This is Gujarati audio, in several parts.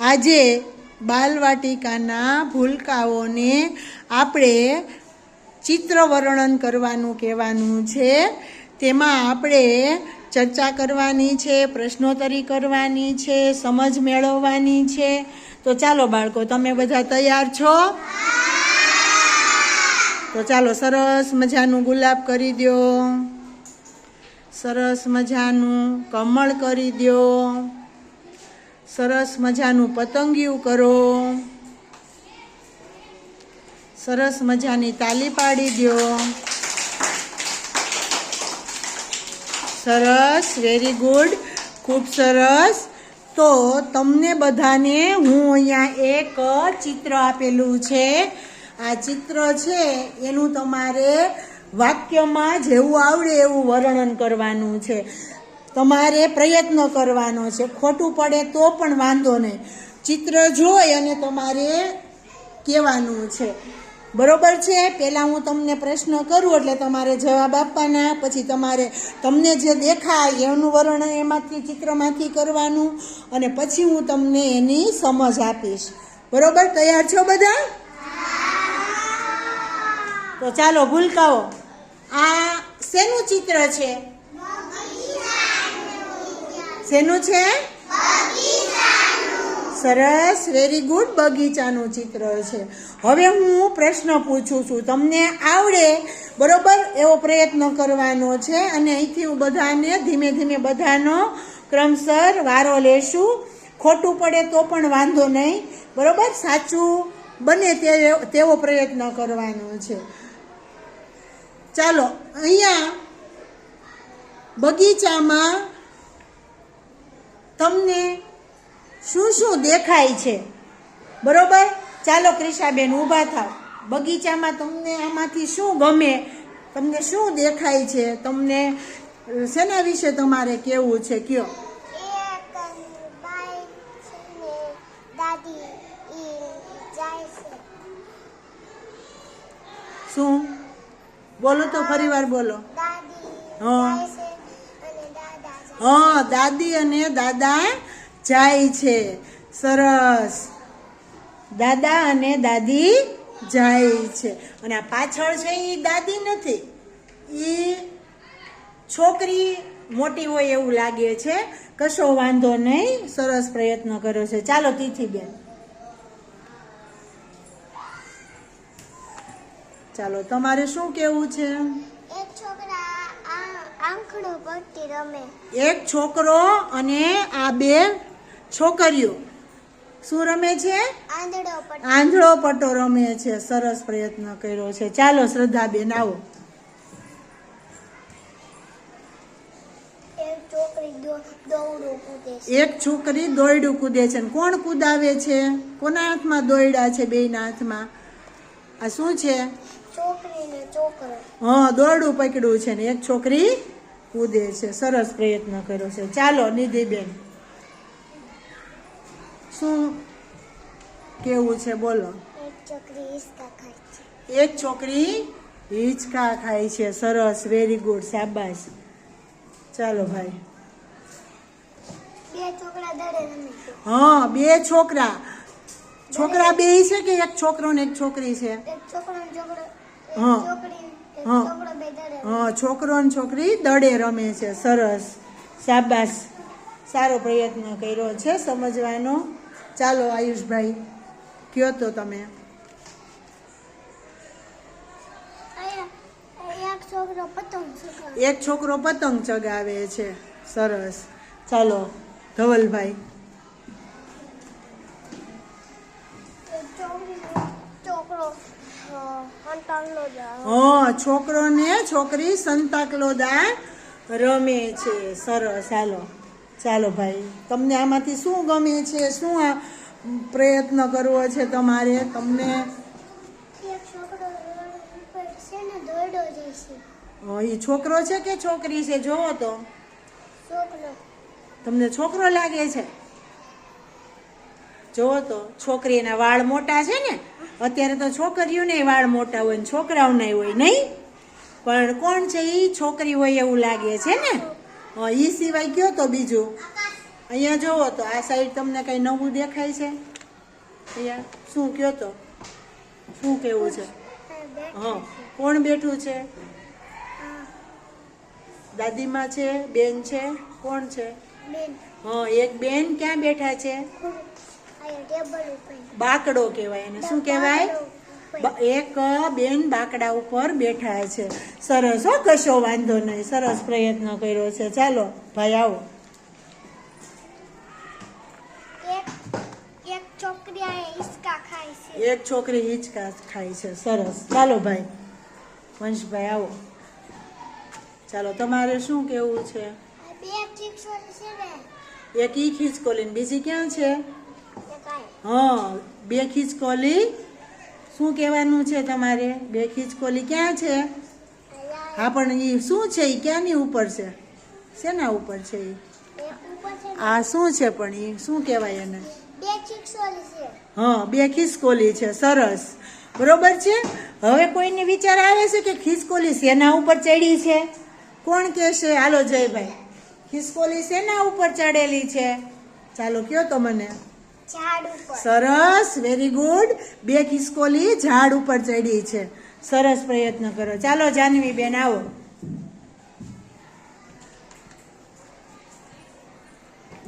આજે બાલવાટિકાના ભૂલકાઓને આપણે ચિત્ર વર્ણન કરવાનું કહેવાનું છે. તેમાં આપણે ચર્ચા કરવાની છે, પ્રશ્નોત્તરી કરવાની છે, સમજ મેળવવાની છે. તો ચાલો બાળકો, તમે બધા તૈયાર છો? તો ચાલો, સરસ મજાનું ગુલાબ કરી દો. સરસ મજાનું કમળ કરી દો. સરસ મજાનું પતંગિયું કરો. સરસ મજાની તાલી પાડી દો. સરસ વેરી ગુડ ખૂબ સરસ. તો તમને બધાને હું અહીંયા એક ચિત્ર આપેલું છે. આ ચિત્ર છે, એનું તમારે વાક્યમાં જેવું આવડે એવું વર્ણન કરવાનું છે. તમારે પ્રયત્ન કરવાનો છે. ખોટું પડે તો પણ વાંધો નહીં. ચિત્ર જોઈ અને તમારે કહેવાનું છે. બરોબર છે? પહેલાં હું તમને પ્રશ્ન કરું એટલે તમારે જવાબ આપવાના. પછી તમારે તમને જે દેખાય એનું વર્ણન એમાંથી ચિત્રમાંથી કરવાનું અને પછી હું તમને એની સમજ આપીશ. બરોબર? તૈયાર છો બધા? તો ચાલો ભૂલકાઓ. આ શેનું ચિત્ર છે? શેનું છે? સરસ વેરી ગુડ બગીચાનું ચિત્ર છે. હવે હું પ્રશ્ન પૂછું છું. તમને આવડે બરોબર એવો પ્રયત્ન કરવાનો છે અને અહીંથી હું બધાને ધીમે ધીમે બધાનો ક્રમસર વારો લેશું. ખોટું પડે તો પણ વાંધો નહીં. બરોબર? સાચું બને તે તેવો પ્રયત્ન કરવાનો છે. ચાલો, અહીંયા બગીચામાં તમને શું શું દેખાય છે? બરોબર? ચાલો ક્રિષાબેન ઊભા થાવ. બગીચામાં તમને આમાંથી શું ગમે? તમને શું દેખાય છે? તમને શેના વિશે તમારે કેવું છે? કયો. શું? બોલો તો ફરી વાર બોલો હા. હા, દાદી અને દાદા જાય છે. સરસ. દાદા અને દાદી જાય છે. અને આ પાછળ છે એ દાદી નથી. એ છોકરી મોટી હોય એવું લાગે છે. કશો વાંધો નહીં, સરસ પ્રયત્ન કર્યો છે. ચાલો, તિથિબેન. ચાલો, તમારે શું કેવું છે એક છોકરા આ આંખડો પટ્ટી રમે એક છોકરો અને આ બે છોકરીઓ. શું રમે છે? આંધળો પટ્ટી. રમે છે. સરસ પ્રયત્ન કર્યો છે. ચાલો શ્રદ્ધાબેન આવો. એક છોકરી દોયડું કૂદે છે. કોણ કૂદાવે છે? કોના હાથમાં દોયડા છે બેયના હાથમાં? આ શું છે? છોકરી ને છોકરો હા દોરડું પકડ્યું છે ને. એક છોકરી કૂદે છે સરસ પ્રયત્ન કર્યો છે. ચાલો નિધિબેન. શું કેવું છે બોલો. એક છોકરી હિંચકા ખાય છે. સરસ વેરી ગુડ શાબાશ. ચાલો ભાઈ. હા બે છોકરા. છોકરા બે છે કે એક છોકરો ને એક છોકરી છે? હા. હા. છોકરો. હા છોકરો દડે રમે છે સરસ. શાબાશ. સારો પ્રયત્ન કર્યો છે સમજવાનો. ચાલો આયુષભાઈ કયો તો તમે. એક છોકરો પતંગ ચગાવે છે. સરસ. ચાલો ધવલભાઈ. હા છોકરો ને છોકરી સંતાકલોદા રમે છે. સરસ ચાલો ચાલો ભાઈ તમને આમાંથી શું ગમે છે? શું આ પ્રયત્ન કરવો છે તમારે? તમને એ છોકરો છે કે છોકરી છે? જોવો તો. તમને છોકરો લાગે છે? જોવો તો. છોકરીના વાળ મોટા છે ને? અત્યારે તો છોકરીઓને વાળ મોટા હોય ને છોકરાઓને હોય નહીં? પણ કોણ છે એ છોકરી હોય એવું લાગે છે ને? એ સિવાય કયો તો બીજું? અહીંયા જોવો તો આ સાઈડ તમને કઈ નવું દેખાય છે? અહીંયા શું કયો તો? શું કેવું છે? હા કોણ બેઠું છે? દાદીમાં છે બેન છે? કોણ છે? હા એક બેન ક્યાં બેઠા છે? બાકડો કહેવાય એને. શું કહેવાય? એક બેન બાકડા ઉપર બેઠા છે. સરસ હો કશો વાંધો નહીં. સરસ પ્રયત્ન કર્યો છે. ચાલો ભાઈ આવો. એક છોકરી આયા ખાય છે. હિંચકા ખાય છે. સરસ. ચાલો ભાઈ. વંશભાઈ આવો. ચાલો તમારે શું કેવું છે? એક ઈ ખીચકોલી ને બીજી ક્યાં છે? હા બે ખીચકોલી શું કહેવાનું છે તમારે? બે ખીચકોલી ક્યાં છે? હા પણ એ શું છે? એ ક્યાંની ઉપર છે? શેના ઉપર છે એ આ શું છે પણ એ શું કહેવાય એને? હા બે ખિસકોલી છે. સરસ. બરોબર છે? હવે કોઈને વિચાર આવે છે કે ખિસકોલી શેના ઉપર ચડી છે? કોણ કહેશે? હાલો જયભાઈ. ખિસકોલી શેના ઉપર ચડેલી છે? ચાલો કયો તો મને. સરસ વેરી ગુડ બે ખિસકોલી ઝાડ ઉપર ચડી છે. સરસ પ્રયત્ન કરો. ચાલો જાનવી બેન આવો.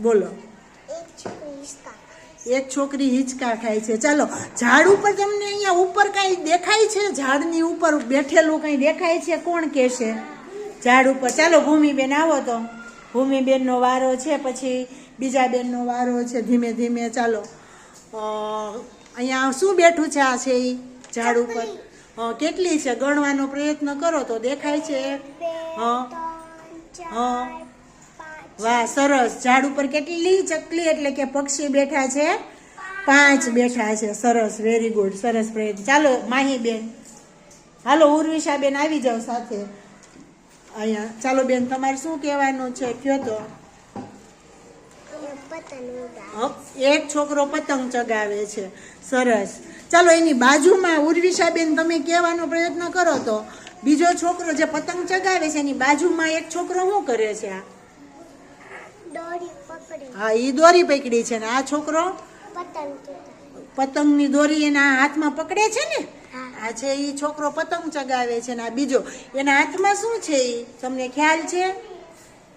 બોલો. એક છોકરી હિંચકા ખાય છે. ચાલો ઝાડ ઉપર તમને અહીંયા ઉપર કઈ દેખાય છે? ઝાડની ઉપર બેઠેલું કઈ દેખાય છે? કોણ કહેશે ઝાડ ઉપર. ચાલો ભૂમિબેન આવો તો. ભૂમિબેનનો વારો છે પછી બીજા બેનનો વારો છે, ધીમે ધીમે ચાલો. અહીંયા શું બેઠું છે આ છે એ ઝાડ ઉપર. કેટલી છે? ગણવાનો પ્રયત્ન કરો તો દેખાય છે. વાહ, સરસ. ઝાડ ઉપર કેટલી ચકલી એટલે કે પક્ષી બેઠા છે? પાંચ બેઠા છે. સરસ વેરી ગુડ સરસ પ્રયત્ન. ચાલો, માહી બેન. હાલો ઉર્વિશા બેન આવી જાઓ સાથે. અહીંયા, ચાલો બેન, તમારે શું કહેવાનું છે? કયો તો. એક છોકરો પતંગ ચગાવે છે. સરસ. ચાલો એની બાજુમાં ઉર્વિશા બેન તમે કહેવાનો પ્રયત્ન કરો તો. બીજો છોકરો જે પતંગ ચગાવે છે એની બાજુમાં એક છોકરો શું કરે છે? આ? હા એ દોરી પકડી છે ને. આ છોકરો? પતંગની દોરી એના હાથમાં પકડે છે ને? આ છે એ છોકરો પતંગ ચગાવે છે ને. આ બીજો એના હાથમાં શું છે એ તમને ખ્યાલ છે?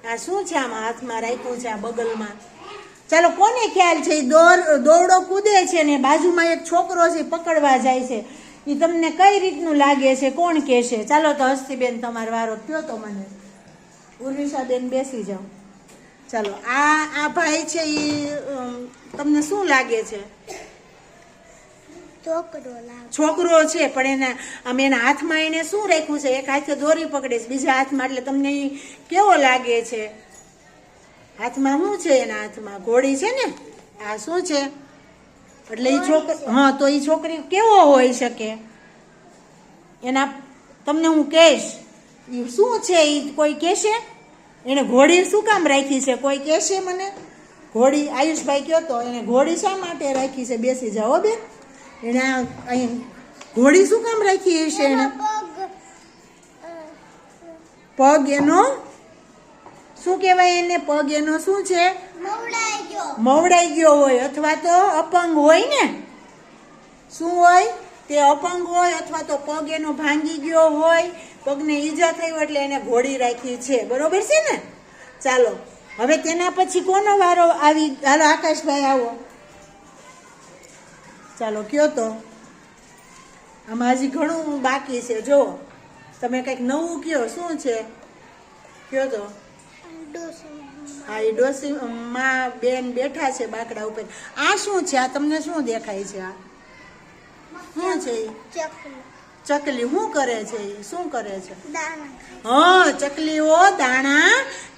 આ શું છે આમાં હાથમાં રાખ્યું છે આ બગલમાં? ચાલો કોને ખ્યાલ છે? દોર દોરડો કૂદે છે ને બાજુમાં એક છોકરો છે પકડવા જાય છે. એ તમને કઈ રીતનું લાગે છે? કોણ કહેશે ચાલો તો હસ્તીબેન તમારો વારો કયો તો મને. ઉર્વિશાબેન બેસી જાઓ. ચાલો આ આ ભાઈ છે એ તમને શું લાગે છે? છોકરો છે પણ એના આમ એના હાથમાં એને શું રાખ્યું છે? એક હાથે દોરી પકડે છે બીજા હાથમાં એટલે તમને એ કેવો લાગે છે? હાથમાં શું છે? એના હાથમાં ઘોડી છે ને? આ શું છે? એટલે એ છોકરી હા તો એ છોકરી કેવો હોઈ શકે? એના તમને હું કહીશ એ શું છે? એ કોઈ કહેશે? એને ઘોડી શું કામ રાખી છે? કોઈ કહેશે મને? ઘોડી આયુષભાઈ કહો તો એને ઘોડી શા માટે રાખી છે? બેસી જાઓ બેન. એને અહીં ઘોડી શું કામ રાખી હશે? એને પગ એનો શું કહેવાય એને? પગ એનો શું છે? મવડાઈ ગયો. મવડાઈ ગયો હોય અથવા તો અપંગ હોય ને? શું હોય? તે અપંગ હોય અથવા તો પગ એનો ભાંગી ગયો હોય. પગને ઈજા થઈ હોય એટલે એને ઘોડી રાખી છે. બરોબર છે ને? ચાલો હવે તેના પછી કોનો વારો આવી? હાલો આકાશભાઈ આવો. ચાલો કયો તો. આમાં હજી ઘણું બાકી છે. જો તમે કંઈક નવું કયો. શું છે? કયો તો. હા, એ ડોસી માં બેન બેઠા છે બાકડા ઉપર. આ શું છે? આ તમને શું દેખાય છે? આ શું છે ચકલી. શું કરે છે શું કરે છે? હા, ચકલીઓ દાણા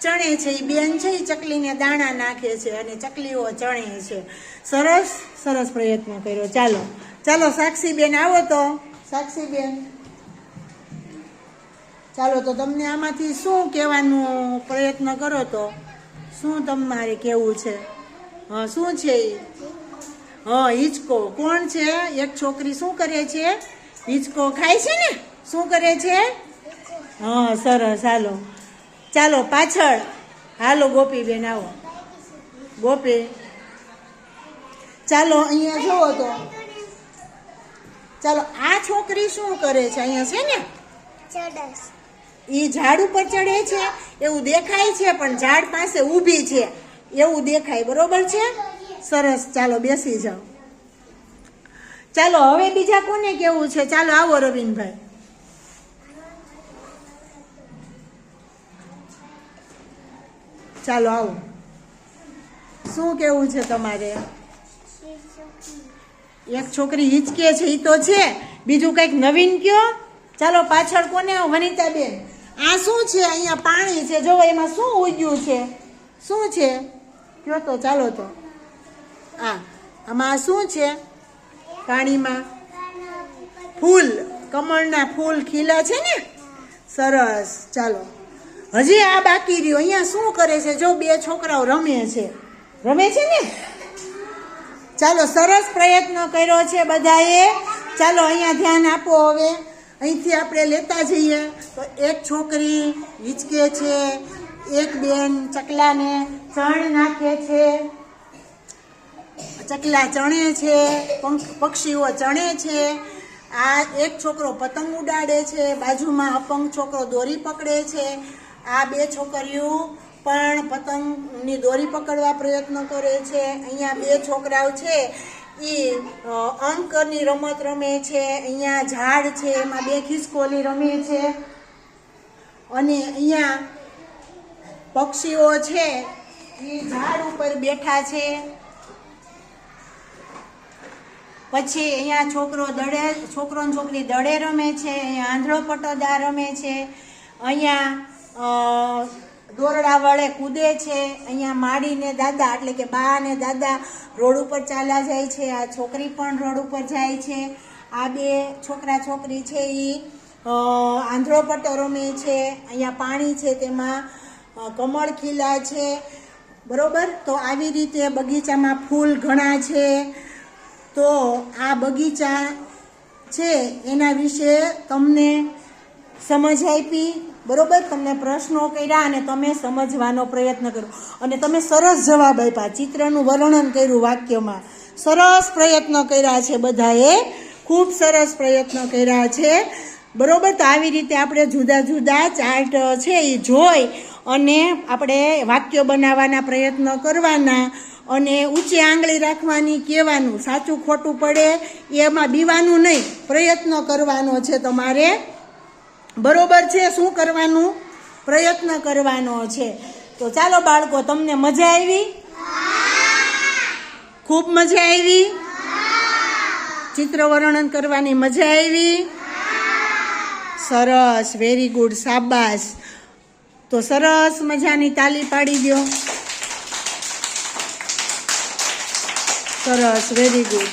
ચણે છે. એ બેન છે એ ચકલીને દાણા નાખે છે અને ચકલીઓ ચણે છે. સરસ સરસ પ્રયત્ન કર્યો. ચાલો ચાલો સાક્ષી બેન આવો તો. સાક્ષી બેન ચાલો તો તમને આમાંથી શું કહેવાનું પ્રયત્ન કરો તો? શું તમારે કેવું છે? હા, શું છે એ હા, હિંચકો. કોણ છે? એક છોકરી શું કરે છે? હિંચકો ખાય છે ને? શું કરે છે? હા, સરસ. હાલો. ચાલો, પાછળ. હાલો, ગોપીબેન, આવો. ગોપી. ચાલો, અહીંયા જુઓ તો. ચાલો, આ છોકરી શું કરે છે? અહીંયા છે ને? એ ઝાડ ઉપર ચડે છે, એવું દેખાય છે, પણ ઝાડ પાસે ઊભી છે. એવું દેખાય, બરોબર છે? સરસ, ચાલો બેસી જાઓ. ચાલો, હવે બીજા કોને કેવું છે? ચાલો, આવો રવિનભાઈ. ચાલો, આવો. શું કેવું છે તમારે? એક છોકરી હિચકે છે એ તો છે. બીજું કંઈક નવીન કયો? ચાલો, પાછળ કોને? વનિતાબેન. આ શું છે? અહીંયા પાણી છે. જો એમાં શું ઉગ્યું છે? શું છે? કયો તો, ચાલો તો. આ, આમાં શું છે? પાણીમાં ફૂલ, કમળના ફૂલ ખીલા છે ને? સરસ. ચાલો. હજી આ બાકી રહ્યું. અહીંયા શું કરે છે? જો બે છોકરાઓ રમે છે. રમે છે ને? ચાલો, સરસ પ્રયત્ન કર્યો છે બધાએ. ચાલો, અહીંયા ધ્યાન આપો હવે. અહીંથી આપણે લેતા જઈએ. તો એક છોકરી હિચકે છે, એક બેન ચકલાને ચણ નાખે છે. ચકલા ચણે છે પક્ષીઓ ચણે છે. આ એક છોકરો પતંગ ઉડાડે છે, બાજુમાં અપંગ છોકરો દોરી પકડે છે. આ બે છોકરીઓ પણ પતંગની દોરી પકડવા પ્રયત્ન કરે છે. અહીંયા બે છોકરાઓ છે. એ અંકની રમત રમે છે, અહીંયા ઝાડ છે, એમાં બે ખિસકોલી રમે છે. અને અહીંયા પક્ષીઓ છે, એ ઝાડ ઉપર બેઠા છે. પછી અહીંયા છોકરો દડે છોકરો ને છોકરી દડે રમે છે, અહીંયા આંધળો પટોદા રમે છે. અહીંયા દોરડા વડે કૂદે છે, અહીંયા માડીને દાદા, એટલે કે બા અને દાદા રોડ ઉપર ચાલ્યા જાય છે, આ છોકરી પણ રોડ ઉપર જાય છે. આ બે છોકરા છોકરી છે એ આંધળો પટ્ટો રમે છે, અહીંયા પાણી છે તેમાં કમળ ખીલા છે. બરોબર? તો આવી રીતે બગીચામાં ફૂલ ઘણા છે. તો આ બગીચા છે, એના વિશે તમને સમજ આપી. બરોબર? તમને પ્રશ્નો કર્યા અને તમે સમજવાનો પ્રયત્ન કર્યો. અને તમે સરસ જવાબ આપ્યા. ચિત્રનું વર્ણન કર્યું વાક્યમાં. સરસ પ્રયત્ન કર્યા છે બધાએ. ખૂબ સરસ પ્રયત્ન કર્યા છે. બરોબર? તો આવી રીતે આપણે જુદા જુદા ચાર્ટ છે એ જોઈ અને આપણે વાક્યો બનાવવાના પ્રયત્ન કરવાના અને ઊંચી આંગળી રાખવાની કહેવાનું. સાચું ખોટું પડે એમાં બીવાનું નહીં. પ્રયત્ન કરવાનો છે તમારે. બરોબર છે, શું કરવાનું? પ્રયત્ન કરવાનો છે. તો ચાલો બાળકો, તમને મજા આવી? ખૂબ મજા આવી? ચિત્ર વર્ણન કરવાની મજા આવી? સરસ વેરી ગુડ સાબાસ તો સરસ મજાની તાલી પાડી દો. સરસ વેરી ગુડ